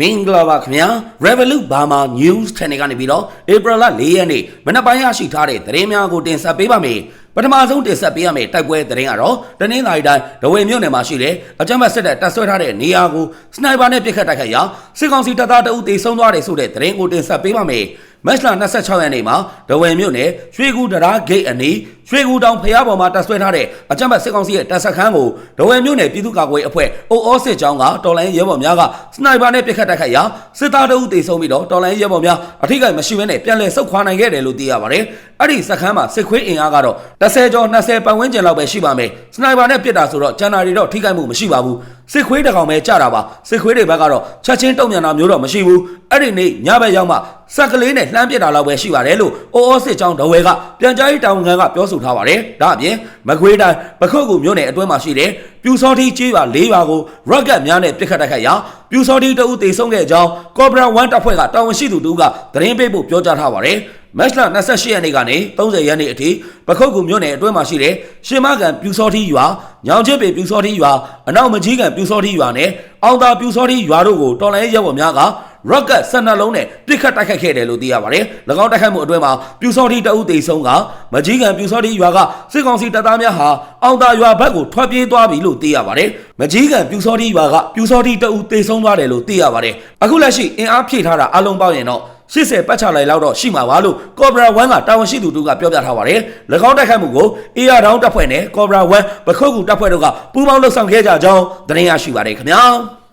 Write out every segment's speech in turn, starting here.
မင်္ဂလာပါခင်ဗျာ Revolut Burma News Channel ကနေပြီးတော့ April 4ရက်နေ့မနက်ပိုင်းရရှိထားတဲ့သတင်းများကိုတင်ဆက်ပေးပါမယ်ပထမဆုံးတင်ဆက်ပေးရမယ့်တိုက်ပွဲသတင်းကတော့တနင်္လာရီတိုင်းဒဝေမြို့နယ်မှာရှိတဲ့အကြမ်းဖက်စစ်တပ်တပ်ဆွဲထားတဲ့နေရာကိုစနိုက်ပါနဲ့ပစ်ခတ်တိုက်ခိုက်ရာစစ်ကောင်စီတပ်သားတအုပ်တေဆုံးသွားတယ်ဆိုတဲ့သတင်းကိုတင်ဆက်ပေးပါမယ်မက်စလာ26ရက်နေ့မှာဒဝယ်မြို့နယ်ရွှေကူတရာဂိတ်အနီးရွှေကူတောင်ဖျားပေါ်မှာတပ်ဆွဲထားတဲ့အကြမ်းဖက်စစ်ကောင်စီရဲ့တပ်စခန်းကိုဒဝယ်မြို့နယ်ပြည်သူ့ကာကွယ်ရေးအဖွဲ့အိုအောစစ်ကြောင်းကတော်လိုင်းရဲဘော်များကစနိုက်ပါနဲ့ပစ်ခတ်တိုက်ခိုက်ရာစစ်သားတအုပ်တေဆုံးပြီးတော့တော်လိုင်းရဲဘော်များအထိကိမရှိဘဲနဲ့ပြန်လည်ဆုတ်ခွာနိုင်ခဲ့တယ်လို့သိရပါတယ်။အဲ့ဒီစခန်းမှာစစ်ခွေးအင်အားကတော့10ကျော်20ပတ်ဝန်းကျင်လောက်ပဲရှိပါမယ်။စနိုက်ပါနဲ့ပစ်တာဆိုတော့ဂျန်နာရီတော့ထိခိုက်မှုမရှိပါဘူး။ စစ်ခွေးတကောင်ပဲကြတာပါစစ်ခွေးတွေဘက်ကတော့ချက်ချင်းတုံ့ပြန်တာမျိုးတော့မရှိဘူးအဲ့ဒီနေ့ညဘက်ရောက်မှစက်ကလေးနဲ့လှမ်းပစ်တာလောက်ပဲရှိပါတယ်လို့အိုးအိုးစစ်ကြောင်းဒဝဲကပြန်ကြားရေးတာဝန်ခံကပြောဆိုထားပါတယ်ဒါအပြင်မကွေးတိုင်းပခုတ်ကူမြို့နယ်အတွင်းမှာရှိတဲ့ပြူစောတိကျေးရွာ၄ရွာကိုရော့ကတ်များနဲ့ပစ်ခတ်တိုက်ခိုက်ရာပြူစောတိတအုပ်တေဆုံးခဲ့ကြောင်းကော့ဘရာ1တပ်ဖွဲ့ကတာဝန်ရှိသူတို့ကသတင်းပေးဖို့ပြောကြားထားပါတယ်မက်စလာ28ရက်နေ့ကနေ30ရက်နေ့အထိပခုတ်ကူမြို့နယ်အတွင်းမှာရှိတဲ့ရှင်မကန်ပြူစောတိရွာညောင်ချစ်ပေပြူစောတိရွာအနောက်မကြီးကန်ပြူစောတိရွာနဲ့အောင်သာပြူစောတိရွာတို့ကိုတော်လိုင်းရဲဘော်များက rocket 12လုံးနဲ့ပစ်ခတ်တိုက်ခိုက်ခဲ့တယ်လို့သိရပါတယ်။၎င်းတိုက်ခိုက်မှုအတွင်းမှာပြူစောတိတအုပ်တေဆုံးကမကြီးကန်ပြူစောတိရွာကစစ်ကောင်စီတပ်သားများဟာအောင်သာရွာဘက်ကိုထွက်ပြေးသွားပြီလို့သိရပါတယ်။မကြီးကန်ပြူစောတိရွာကပြူစောတိတအုပ်တေဆုံးသွားတယ်လို့သိရပါတယ်။အခုလက်ရှိအင်အားဖြည့်ထားတာအလုံးပေါင်းရင်တော့80ပတ်ချလိုက်လောက်တော့ရှိမှာပါလို့ Cobra 1ကတာဝန်ရှိသူတို့ကပြောပြထားပါတယ်။၎င်းတိုက်ခိုက်မှုကို AR တောင်းတပ်ဖွဲ့နဲ့ Cobra 1ပခုတ်ကူတပ်ဖွဲ့တို့ကပူးပေါင်းလှုပ်ဆောင်ခဲ့ကြကြောင်းသတင်းရရှိပါတယ်ခင်ဗျာ။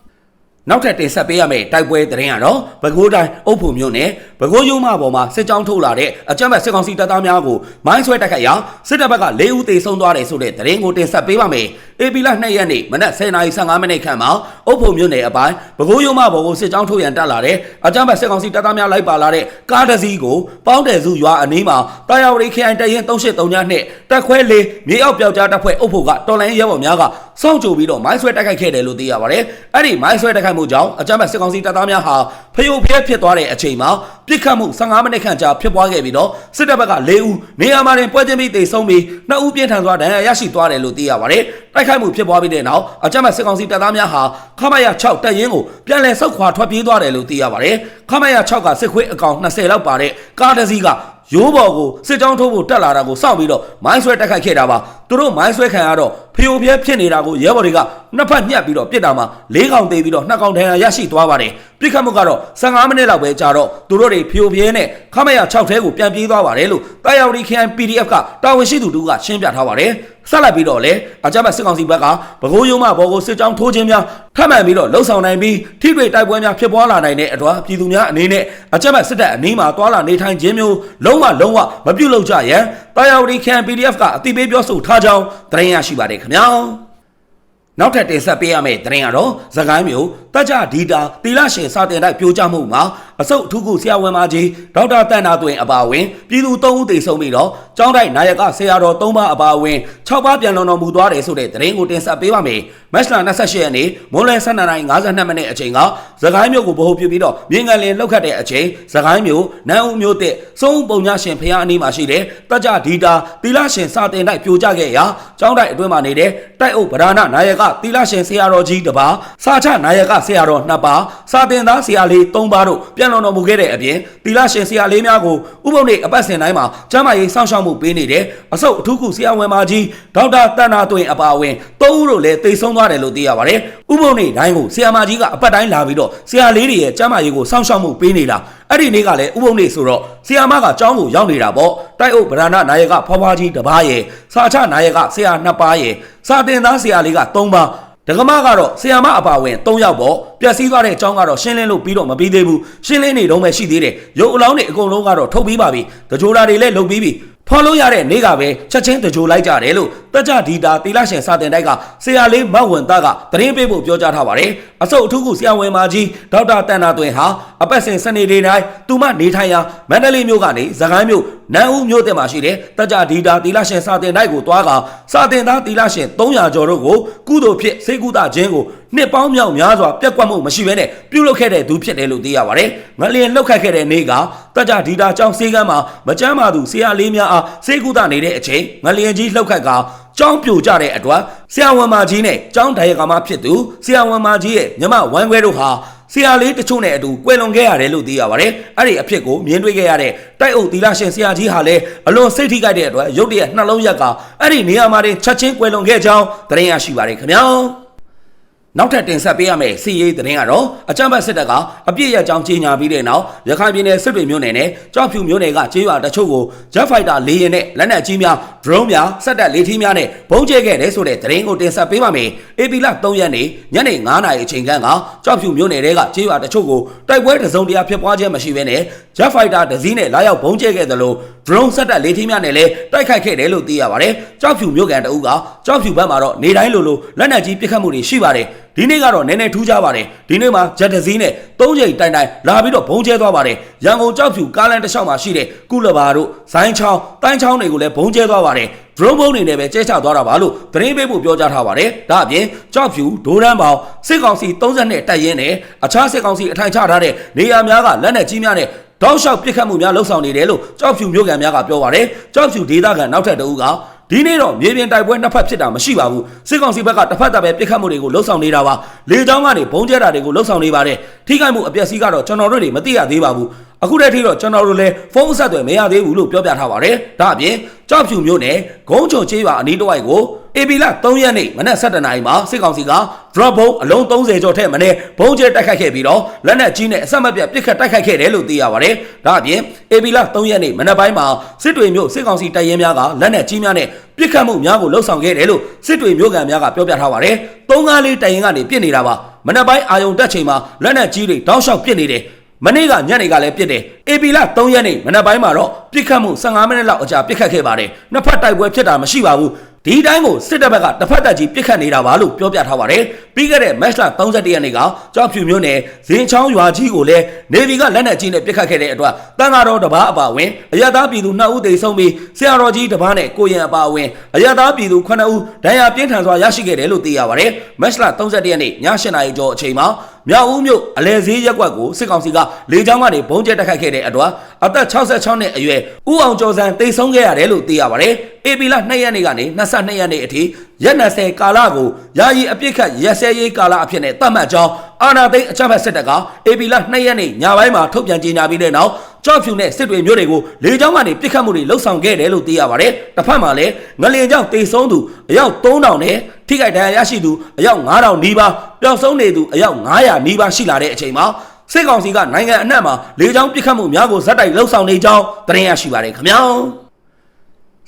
နောက်ထပ်တင်ဆက်ပေးရမယ့်တိုက်ပွဲသတင်းကတော့ပဲခူးတိုင်းအုပ်ဖို့မြို့နယ်ပဲခူးရုံးမပေါ်မှာစစ်ကြောင်းထုတ်လာတဲ့အကြမ်းဖက်စစ်ကောင်စီတပ်သားများကိုမိုင်းဆွဲတိုက်ခိုက်ရာစစ်တပ်ဘက်က၄ဦးသေဆုံးသွားတယ်ဆိုတဲ့သတင်းကိုတင်ဆက်ပေးပါမယ်။ AP လ2ရက်နေ့မနက်10:15မိနစ်ခန့်မှာအုပ်ဖို့မြို့နယ်အပိုင်းပဲခူးရုံးမပေါ်ကိုစစ်ကြောင်းထုတ်ရန်တက်လာတဲ့အကြမ်းဖက်စစ်ကောင်စီတပ်သားများလိုက်ပါလာတဲ့ကားတစ်စီးကိုပေါင်းတယ်စုရွာအနီးမှာတာယာဝတီခရိုင်တရင်383ညနှစ်တက်ခွဲလေးမြေအောက်ပြောက်ကြားတပ်ဖွဲ့အုပ်ဖို့ကတော်လိုင်းရဲဘော်များကစောင့်ကြိုပြီးတော့မိုင်းဆွဲတိုက်ခိုက်ခဲ့တယ်လို့သိရပါတယ်။အဲ့ဒီမိုင်းဆွဲတိုက်ခိုက်မှုကြောင့်အကြမ်းဖက်စစ်ကောင်စီတပ်သားများဟာဖျို့ဖျက်ဖြစ်သွားတဲ့အချိန်မှာပြစ်ခတ်မှု15မိနစ်ခန့်ကြာဖြစ်ပွားခဲ့ပြီးတော့စစ်တပ်ဘက်က၄ဦးနေရာမှာတင်ပွဲချင်းပြီးတေဆုံးပြီး2ဦးပြင်းထန်စွာဒဏ်ရာရရှိသွားတယ်လို့သိရပါတယ်။တိုက်ခိုက်မှုဖြစ်ပွားပြီးတဲ့နောက်အကြမ်းဖက်စစ်ကောင်စီတပ်သားများဟာခမရ6တပ်ရင်းကိုပြန်လည်ဆုတ်ခွာထွက်ပြေးသွားတယ်လို့သိရပါတယ်။ခမရ6ကစစ်ခွေးအကောင်20လောက်ပါတဲ့ကားတစ်စီးကရိုးပေါ်ကိုစစ်ကြောင်းထိုးဖို့တက်လာတာကိုစောင့်ပြီးတော့မိုင်းဆွဲတက်ခိုက်ခဲ့တာပါသူတို့မိုင်းဆွဲခံရတော့ဖျို့ဖျက်ဖြစ်နေတာကိုရဲဘော်တွေကနှစ်ဖက်ညှက်ပြီးတော့ပြစ်တာမှာ၄កောင်သေးပြီးတော့နှစ်កောင်ဒဏ်ရာရရှိသွားပါတယ်ပြစ်ခတ်မှုကတော့15မိနစ်လောက်ပဲကြာတော့သူတို့တွေဖျို့ဖျဲနဲ့ခမရ6ထဲကိုပြန်ပြေးသွားပါတယ်လို့တာယာဝတီ KN PDF ကတာဝန်ရှိသူတို့ကရှင်းပြထားပါတယ်ဆက်လက်ပြီးတော့လေအကြမ်းဖက်စစ်ကောင်စီဘက်ကဗကိုးရုံးမဘော်ကိုစစ်ကြောင်းထိုးခြင်းများထပ်မံပြီးတော့လှုပ်ဆောင်နိုင်ပြီးထိတွေ့တိုက်ပွဲများဖြစ်ပွားလာနိုင်တဲ့အတွက်ပြည်သူများအနေနဲ့အကြမ်းဖက်စစ်တပ်အနီးမှာတွာလာနေထိုင်ခြင်းမျိုးလုံးဝလုံးဝမပြုတ်လို့ကြရန် တာယာဝတီ KN PDF ကအတိပေးပြောဆိုထားကြောင်းသတင်းရရှိပါတယ်ခင်ဗျာနောက်ထပ်တင်ဆက်ပေးရမယ့်သတင်းကတော့သခိုင်းမျိုးတက်ကြဒီတာတီလာရှင်စာတင်တိုက်ပြိုကျမှုမှာ အစုပ်အထူးကုဆရာဝန်မကြီးဒေါက်တာတန်နာတွင်အပါဝင်ပြည်သူ၃ဦးသေဆုံးပြီးတော့ကျောင်းတိုက်နာယကဆရာတော်၃ပါးအပါဝင်၆ပါးပြန်လွန်တော်မူသွားတယ်ဆိုတဲ့သတင်းကိုတင်ဆက်ပေးပါမယ်။မက်စလာ28ရက်နေ့မွန်းလယ်12:52မိနစ်အချိန်ကသခိုင်းမျိုးကိုဗဟိုပြုပြီးတော့မြင်းငယ်လင်လှုပ်ခတ်တဲ့အချိန်သခိုင်းမျိုးနန်းဦးမျိုးတဲ့စုံပုံညရှင်ဖျားအနီးမှာရှိတဲ့တက်ကြဒီတာတီလာရှင်စာတင်တိုက်ပြိုကျခဲ့ရာကျောင်းတိုက်အတွင်းမှာနေတဲ့တိုက်အုပ်ဗဒနာနာယကတီလာရှင်ဆရာတော်ကြီးတစ်ပါးစာချနာယကဆရာတော်နှစ်ပါးစာတင်သားဆရာလေး၃ပါးတို့ပြန်လွန်တော်မူခဲ့တဲ့အပြင်တီလာရှင်ဆရာလေးများကိုဥပုံနေအပတ်စဉ်တိုင်းမှာကျမ်းမာရေးစောင့်ရှောက်မှုပေးနေတဲ့အဆုတ်အထူးကုဆရာဝန်မကြီးဒေါက်တာတန်နာတွင်အပါအဝင်၃ဦးတို့လည်းတိတ်ဆုံးသွားတယ်လို့သိရပါတယ်ဥပုံနေတိုင်းကိုဆရာမကြီးကအပတ်တိုင်းလာပြီးတော့ဆရာလေးတွေရဲ့ကျမ်းမာရေးကိုစောင့်ရှောက်မှုပေးနေတာအဲ့ဒီနေ့ကလည်းဥပုံနေဆိုတော့ဆီယာမကကျောင်းကိုရောက်နေတာပေါ့တိုက်အုပ်ဗရဏနာယကဖွားဖွားကြီးတစ်ပါးရဲ့စာချနာယကဆရာနှစ်ပါးရဲ့စာတင်သားဆရာလေးက၃ပါး ဒကမကတော့ဆီယာမအပါဝင်၃ယောက်ပေါ့ပျက်စီးသွားတဲ့အကြောင်းကတော့ရှင်းလင်းလို့ပြီးတော့မပြီးသေးဘူးရှင်းလင်းနေတော့မှရှိသေးတယ်ရုပ်အလောင်းတွေအကုန်လုံးကတော့ထုတ်ပြီးပါပြီတကြိုတာတွေလည်းလုပ်ပြီးပြီဖော်လို့ရတဲ့နေ့ကပဲချက်ချင်းတကြိုလိုက်ကြတယ်လို့တက်ကြဒီတာတီလာရှင်စာတင်တိုက်ကဆရာလေးမတ်ဝန်သားကသတင်းပေးဖို့ပြောကြားထားပါတယ်အစုပ်အထူးကုဆရာဝန်မကြီးဒေါက်တာတန်နာတွင်ဟာအပတ်စဉ်စနေနေ့တိုင်းသူမနေထိုင်ရာမန္တလေးမြို့ကနေသခိုင်းမြို့ နန်းဦးမြို့တင်မှာရှိတဲ့တက်ကြဒီတာတီလာရှင်စာတင်တိုက်ကိုတွားကစာတင်သားတီလာရှင်300ကျော်တို့ကိုကုသိုလ်ဖြစ်စေကုသခြင်းကိုနှစ်ပေါင်းမြောက်များစွာပြက်ကွက်မှုမရှိဘဲနဲ့ပြုလုပ်ခဲ့တဲ့သူဖြစ်တယ်လို့သိရပါတယ်။ငလျင်လှုပ်ခတ်ခဲ့တဲ့နေ့ကတက်ကြဒီတာကျောင်းစေကမ်းမှာမကြမ်းပါသူဆရာလေးများအားစေကုသနေတဲ့အချိန်ငလျင်ကြီးလှုပ်ခတ်ကကျောင်းပြိုကျတဲ့အတွက်ဆရာဝန်မကြီးနဲ့ကျောင်းဒါယကမဖြစ်သူဆရာဝန်မကြီးရဲ့ညီမဝမ်းခွဲတို့ဟာ ဆရာလေးတချို့နဲ့အတူကွယ်လွန်ခဲ့ရတယ်လို့သိရပါတယ်အဲ့ဒီအဖြစ်ကိုမြင်တွေ့ခဲ့ရတဲ့တိုက်အုပ်သီလရှင်ဆရာကြီးဟာလည်းအလွန်စိတ်ထိခိုက်တဲ့အတွက်ရုတ်တရက်နှလုံးရက်ကအဲ့ဒီနေရာမှာတင်ချက်ချင်းကွယ်လွန်ခဲ့ကြောင်းသတင်းရရှိပါတယ်ခင်ဗျာ နောက်ထပ်တင်ဆက်ပေးရမယ့်စီရေးသတင်းကတော့အကြမ်းဖက်စစ်တပ်ကအပြစ်ရကြောင်းကြေညာပြီးတဲ့နောက်ရခိုင်ပြည်နယ်စစ်တွေမြို့နယ်နဲ့ကြောက်ဖြူမြို့နယ်ကကျေးရွာတချို့ကို Jet Fighter လေယာဉ်နဲ့လက်နက်ကြီးများ drone များစက်တပ်လေထီးများနဲ့ပုံကျဲခဲ့တဲ့ဆိုတဲ့သတင်းကိုတင်ဆက်ပေးပါမယ်။ AP လ3ရက်နေ့ညနေ9:00နာရီအချိန်ခန့်ကကြောက်ဖြူမြို့နယ်တဲကကျေးရွာတချို့ကိုတိုက်ပွဲတစုံတရာဖြစ်ပွားခြင်းမရှိဘဲနဲ့ Jet Fighter တစ်စီးနဲ့လာရောက်ပုံကျဲခဲ့သလို drone စက်တပ်လေထီးများနဲ့လည်းတိုက်ခိုက်ခဲ့တယ်လို့သိရပါတယ်။ကြောက်ဖြူမြို့ကန်တအုပ်ကကြောက်ဖြူဘက်မှာတော့နေတိုင်းလိုလိုလက်နက်ကြီးပစ်ခတ်မှုတွေရှိပါတယ်။ ဒီနေ့ကတော့နည်းနည်းထူးခြားပါတယ်ဒီနေ့မှာဂျက်တစည်းနဲ့၃ချိန်တိုင်တိုင်လာပြီးတော့ဘုံကျဲသွားပါတယ်ရန်ကုန်ကြောက်ဖြူကားလန်တစ်လျှောက်မှာရှိတဲ့ကုလဘာတို့ဇိုင်းချောင်းတိုင်းချောင်းတွေကိုလည်းဘုံကျဲသွားပါတယ်ဒရုန်းဘုံတွေနဲ့ပဲကျဲချသွားတာပါလို့သတင်းပေးဖို့ပြောကြားထားပါတယ်ဒါအပြင်ကြောက်ဖြူဒိုးရန်ပေါင်စစ်ကောင်စီ32တက်ရင်နဲ့အခြားစစ်ကောင်စီအထိုင်ချထားတဲ့နေရာများကလက်နက်ကြီးများနဲ့တောက်လျှောက်ပစ်ခတ်မှုများလှုပ်ဆောင်နေတယ်လို့ကြောက်ဖြူမြို့ကန်များကပြောပါတယ်ကြောက်ဖြူဒေသခံနောက်ထပ်တအူးက ဒီနေ့တော့မြေပြင်တိုက်ပွဲနှစ်ဖက်ဖြစ်တာမရှိပါဘူးစစ်ကောင်စီဘက်ကတစ်ဖက်တပ်ပဲပြစ်ခတ်မှုတွေကိုလှုပ်ဆောင်နေတာပါလေကြောင်းကနေဘုံကျဲတာတွေကိုလှုပ်ဆောင်နေပါတယ်ထိခိုက်မှုအပျက်စီးကတော့ကျွန်တော်တို့တွေမသိရသေးပါဘူးအခုတည်းထိတော့ကျွန်တော်တို့လည်းဖုန်းဆက်သွယ်မရသေးဘူးလို့ပြောပြထားပါတယ်ဒါအပြင်ကြောက်ဖြူမျိုးနဲ့ဂုံးချုံချေးရွာအနီးတစ်ဝိုက်ကို အေပီလာ3ရက်နေ့မနက်7:00နာရီမှာစစ်ကောင်စီက drop ဘုံအလုံး30ကျော်ထက်မနည်းဘုံကျဲတိုက်ခိုက်ခဲ့ပြီးတော့လက်နက်ကြီးနဲ့အဆက်မပြတ်ပစ်ခတ်တိုက်ခိုက်ခဲ့တယ်လို့သိရပါတယ်ဒါအပြင်အေပီလာ3ရက်နေ့မနက်ပိုင်းမှာစစ်တွေမျိုးစစ်ကောင်စီတပ်ရင်းများကလက်နက်ကြီးများနဲ့ပစ်ခတ်မှုများကိုလှုပ်ဆောင်ခဲ့တယ်လို့စစ်တွေမျိုးကန်များကပြောပြထားပါတယ်၃ကားလေးတိုင်ရင်ကနေပြစ်နေတာပါမနက်ပိုင်းအာယုံတက်ချိန်မှာလက်နက်ကြီးတွေတောက်လျှောက်ပြစ်နေတယ်မနေ့ကညနေကလည်းပြစ်တယ်။ AP လ3ရက်နေ့မနက်ပိုင်းမှာတော့ပြစ်ခတ်မှု15မိနစ်လောက်အကြာပြစ်ခတ်ခဲ့ပါတယ်။နှစ်ဖက်တိုက်ပွဲဖြစ်တာမရှိပါဘူး။ ဒီတိုင်းကိုစစ်တပ်ဘက်ကတစ်ဖက်တပ်ကြီးပြစ်ခတ်နေတာပါလို့ပြောပြထားပါတယ်။ပြီးခဲ့တဲ့ match လ31ရက်နေ့ကကြောက်ဖြူမျိုးနယ်ဇင်းချောင်းရွာကြီးကိုလည်းနေဗီကလက်နက်ကြီးနဲ့ပြစ်ခတ်ခဲ့တဲ့အတွက်တန်ဃာတော်တစ်ပါးအပါအဝင်အရသာပြည်သူ2ဦးသေဆုံးပြီးဆရာတော်ကြီးတစ်ပါးနဲ့ကိုရင်အပါအဝင်အရသာပြည်သူ9ဦးဒဏ်ရာပြင်းထန်စွာရရှိခဲ့တယ်လို့သိရပါတယ်။ match လ31ရက်နေ့ည8:00နာရီကျော်အချိန်မှာ မြောက်ဦးမြို့အလဲဈေးရက်ကွက်ကိုစစ်ကောင်စီကလေကြောင်းကနေဘုံကျဲတက်ခတ်ခဲ့တဲ့အတွက်အသက်66နှစ်အရွယ်ဦးအောင်ကျော်စံတိတ်ဆုံးခဲ့ရတယ်လို့သိရပါတယ်။ AP လ2ရက်နေ့ကနေ22ရက်နေ့အထိရက်20ကာလကိုယာယီအပြစ်ခတ်ရက်စဲရေးကာလအဖြစ်နဲ့သတ်မှတ်ကြောင်းအာဏာသိမ်းအကြမ်းဖက်စစ်တပ်က AP လ2ရက်နေ့ညပိုင်းမှာထုတ်ပြန်ကြေညာပြီးတဲ့နောက်ကြောက်ဖြူနဲ့စစ်တွေမျိုးတွေကိုလေကြောင်းကနေပြစ်ခတ်မှုတွေလှုပ်ဆောင်ခဲ့တယ်လို့သိရပါတယ်။တစ်ဖက်မှာလည်းငလင်ကြောင့်တေဆုံးသူအယောက်3000နဲ့ထိခိုက်ဒဏ်ရာရရှိသူအယောက်9000နီးပါးပျောက်ဆုံးနေသူအယောက်900နီးပါးရှိလာတဲ့အချိန်မှာစစ်ကောင်စီကနိုင်ငံအနှံ့မှာလေကြောင်းပစ်ခတ်မှုများကိုဇက်တိုက်လှုပ်ဆောင်နေကြောင်းသတင်းရရှိပါတယ်ခင်ဗျာ။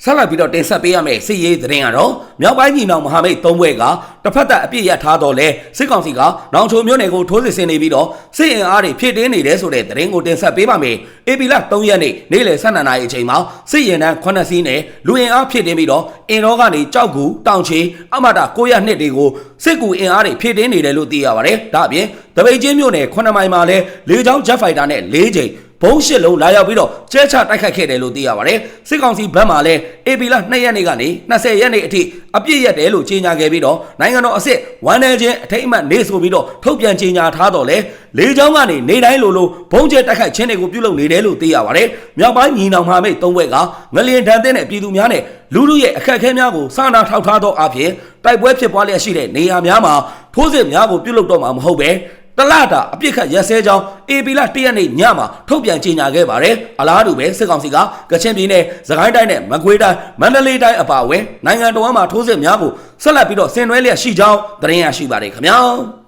ဆက်လက်ပြီးတော့တင်ဆက်ပေးရမယ့်စစ်ရေးသတင်းကတော့မြောက်ပိုင်းညီနောင်မဟာမိတ်၃ဘွဲကတစ်ဖက်သက်အပြစ်ရထားတော့လဲစစ်ကောင်စီကနောင်ချိုမျိုးနယ်ကိုထိုးစစ်ဆင်နေပြီးတော့စစ်အင်အားတွေဖြည့်တင်းနေတယ်ဆိုတဲ့သတင်းကိုတင်ဆက်ပေးပါမယ်။အေပီလ3ရက်နေ့နေ့လယ်12နာရီအချိန်မှာစစ်ရင်တန်း9စီးနဲ့လူအင်အားဖြည့်တင်းပြီးတော့အင်တော်ကနေကြောက်ကူတောင်ချေအမတာ900နှစ်တွေကိုစစ်ကူအင်အားတွေဖြည့်တင်းနေတယ်လို့သိရပါတယ်။ဒါအပြင်တပိတ်ချင်းမြို့နယ်9မိုင်မှာလဲလေကြောင်းဂျက်ဖိုက်တာနဲ့၄ချိန် ဘုံရှစ်လုံးလာရောက်ပြီးတော့ကျဲချတိုက်ခိုက်ခဲ့တယ်လို့သိရပါတယ်စစ်ကောင်စီဘက်မှလည်း AP လ2ရက်နေ့ကနေ20ရက်နေ့အထိအပြည့်ရက်တယ်လို့ကြေညာခဲ့ပြီးတော့နိုင်ငံတော်အစ်စ်ဝမ်နယ်ချင်းအထိတ်အမှတ်နေဆိုပြီးတော့ထုတ်ပြန်ကြေညာထားတော့လေလေကြောင်းကနေနေတိုင်းလိုလိုဘုံကျဲတိုက်ခိုက်ခြင်းတွေကိုပြုလုပ်နေတယ်လို့သိရပါတယ်မြောက်ပိုင်းညီနောင်မှာမိတ်၃ဘွဲကငလျင်ဒဏ်တဲ့နဲ့ပြည်သူများနဲ့လူလူရဲ့အခက်အခဲများကိုစနာထောက်ထားသောအဖြစ်တိုက်ပွဲဖြစ်ပွားလျက်ရှိတဲ့နေရာများမှာထိုးစစ်များကိုပြုလုပ်တော့မှာမဟုတ်ပဲ တလတာအပြစ်ခတ်ရက်စဲကြောင်း AP လ1ရက်နေ့ညမှာထုတ်ပြန်ကြေညာခဲ့ပါတယ်အလားတူပဲစစ်ကောင်စီကကချင်ပြည်နယ်စကိုင်းတိုင်းနဲ့မကွေးတိုင်းမန္တလေးတိုင်းအပါအဝင်နိုင်ငံတော်မှာထိုးစစ်များကိုဆက်လက်ပြီးတော့ဆင်နွှဲလျက်ရှိကြောင်းသတင်းရရှိပါတယ်ခင်ဗျာ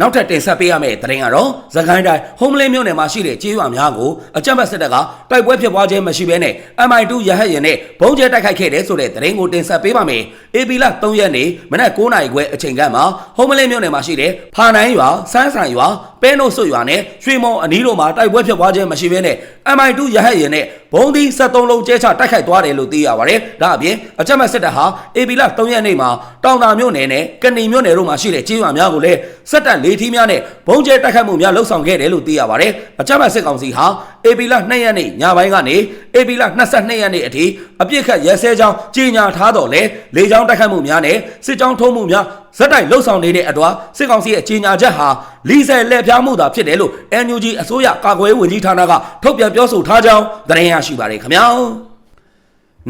နောက်ထပ်တင်ဆက်ပေးရမယ့်သတင်းကတော့သခိုင်းတိုင်းဟုံးမလင်းမြို့နယ်မှာရှိတဲ့ကျေးရွာများကိုအကြမ်းဖက်စစ်တပ်ကတိုက်ပွဲဖြစ်ပွားခြင်းမရှိဘဲနဲ့ MI2 ရဟတ်ရင်နဲ့ဘုံကျဲတိုက်ခိုက်ခဲ့တဲ့ဆိုတဲ့သတင်းကိုတင်ဆက်ပေးပါမယ်။ AP လ3ရက်နေ့မနက်9:00နာရီခွဲအချိန်ကမှဟုံးမလင်းမြို့နယ်မှာရှိတဲ့ဖာနိုင်ရွာစန်းဆိုင်ရွာပဲနို့ဆွရွာနဲ့ရွှေမော်အနီးတို့မှာတိုက်ပွဲဖြစ်ပွားခြင်းမရှိဘဲနဲ့ MI2 ရဟတ်ရင်နဲ့ဘုံသီး73လုံးကျဲချတိုက်ခိုက်သွားတယ်လို့သိရပါတယ်။ဒါအပြင်အကြမ်းဖက်စစ်တပ်ဟာ AP လ3ရက်နေ့မှာတောင်တာမြို့နယ်နဲ့ကဏီမြို့နယ်တို့မှာရှိတဲ့ကျေးရွာများကိုလည်းစက်တပ်လေးထီးများနဲ့ဘုံကျဲတိုက်ခိုက်မှုများလှုပ်ဆောင်ခဲ့တယ်လို့သိရပါတယ်။အကြမ်းဖက်စစ်ကောင်စီဟာ AP လ2ရက်နေ့ညပိုင်းကနေ AP လ22ရက်နေ့အထိအပြစ်ခတ်ရဲစဲကြောင်းကြီးညာထားတော်လဲလေကြောင်းတိုက်ခိုက်မှုများနဲ့စစ်ကြောင်းထုံးမှုများဇက်တိုက်လှုပ်ဆောင်နေတဲ့အတွက်စစ်ကောင်စီရဲ့ကြီးညာချက်ဟာလီဆယ်လက်ဖျားမှုသာဖြစ်တယ်လို့ NUG အစိုးရကာကွယ်ရေးဝန်ကြီးဌာနကထုတ်ပြန်ပြောဆိုထားကြောင်းသတင်းရရှိပါတယ်ခင်ဗျာ။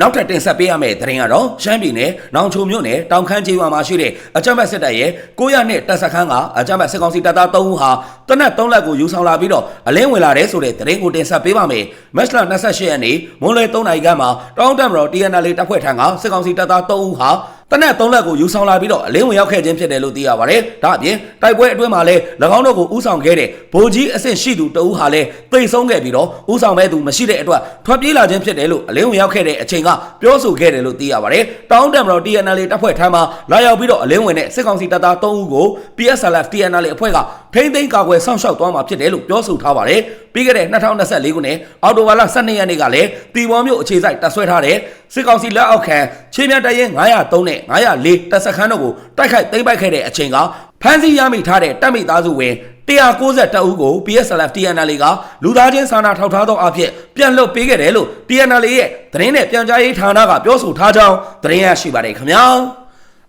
နောက်ထပ်တင်ဆက်ပေးရမယ့်သတင်းကတော့ရှမ်းပြည်နယ်နောင်ချိုမြို့နယ်တောင်ခမ်းကျေးရွာမှာရှိတဲ့အကြမ်းဖက်စစ်တပ်ရဲ့900နှစ်တပ်စခန်းကအကြမ်းဖက်စစ်ကောင်စီတပ်သား3ဦးဟာတနက်3လက်ကိုယူဆောင်လာပြီးတော့အလင်းဝင်လာတဲ့ဆိုတဲ့သတင်းကိုတင်ဆက်ပေးပါမယ်။မက်စလာ28ရက်နေ့မွန်းလွဲ3နာရီခန့်မှာတောင်တမ်မတော် TNL တပ်ဖွဲ့ထံကစစ်ကောင်စီတပ်သား3ဦးဟာ တနက်3လက်ကိုယူဆောင်လာပြီးတော့အလင်းဝင်ရောက်ခဲ့ခြင်းဖြစ်တယ်လို့သိရပါတယ်။ဒါအပြင်တိုက်ပွဲအတွင်းမှာလည်း၎င်းတို့ကိုဥဆောင်ခဲ့တဲ့ဗိုလ်ကြီးအဆင့်ရှိသူတဦးဟာလည်းသိဆုံးခဲ့ပြီးတော့ဥဆောင်မဲ့သူမရှိတဲ့အတွက်ထွက်ပြေးလာခြင်းဖြစ်တယ်လို့အလင်းဝင်ရောက်ခဲ့တဲ့အချိန်ကပြောဆိုခဲ့တယ်လို့သိရပါတယ်။တောင်တမ်မတော် TNL တပ်ဖွဲ့ထံမှာလာရောက်ပြီးတော့အလင်းဝင်တဲ့စစ်ကောင်စီတပ်သား3ဦးကို PSLF TNL အဖွဲ့ကထိမ့်သိမ်းကာကွယ်စောင့်ရှောက်သွားမှာဖြစ်တယ်လို့ပြောဆိုထားပါတယ်။ပြီးခဲ့တဲ့2024ခုနှစ်အောက်တိုဘာလ12ရက်နေ့ကလည်းတီဘောမျိုးအခြေစိုက်တပ်ဆွဲထားတဲ့စစ်ကောင်စီလက်အောက်ခံခြေမြတ်တရင်903နဲ့904တပ်စခန်းတို့ကိုတိုက်ခိုက်သိမ်းပိုက်ခဲ့တဲ့အချိန်ကဖမ်းဆီးရမိထားတဲ့တပ်မိသားစုဝင်190ဦးကို PSLF TNL ကလူသားချင်းစာနာထောက်ထားသောအဖြစ်ပြန်လွတ်ပေးခဲ့တယ်လို့ TNL ရဲ့သတင်းနဲ့ပြန်ကြားရေးဌာနကပြောဆိုထားကြောင်းသတင်းရရှိပါတယ်ခင်ဗျာ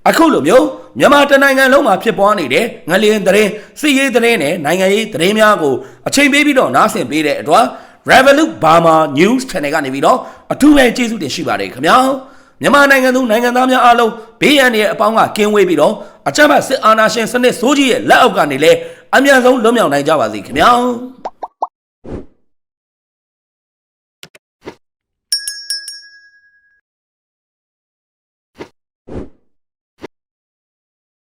အခုလိုမျိုးမြန်မာတနိုင်ငံလုံးမှာဖြစ်ပွားနေတဲ့ငလျင်သတင်းစီရေးသတင်းနဲ့နိုင်ငံရေးသတင်းများကိုအချိန်ပေးပြီးတော့နားဆင်ပေးတဲ့အတွက် Revolut Burma News Channel ကနေပြီးတော့အထူးပဲကျေးဇူးတင်ရှိပါတယ်ခင်ဗျာ မြန်မာနိုင်ငံသူနိုင်ငံသားများအားလုံးဘေးရန်ရဲ့အပေါင်းကကင်းဝေးပြီးတော့အကြမ်းဖက်စစ်အာဏာရှင်စနစ်ဆိုးကြီးရဲ့လက်အောက်ကနေလည်းအမြန်ဆုံးလွတ်မြောက်နိုင်ကြပါစေခင်ဗျာ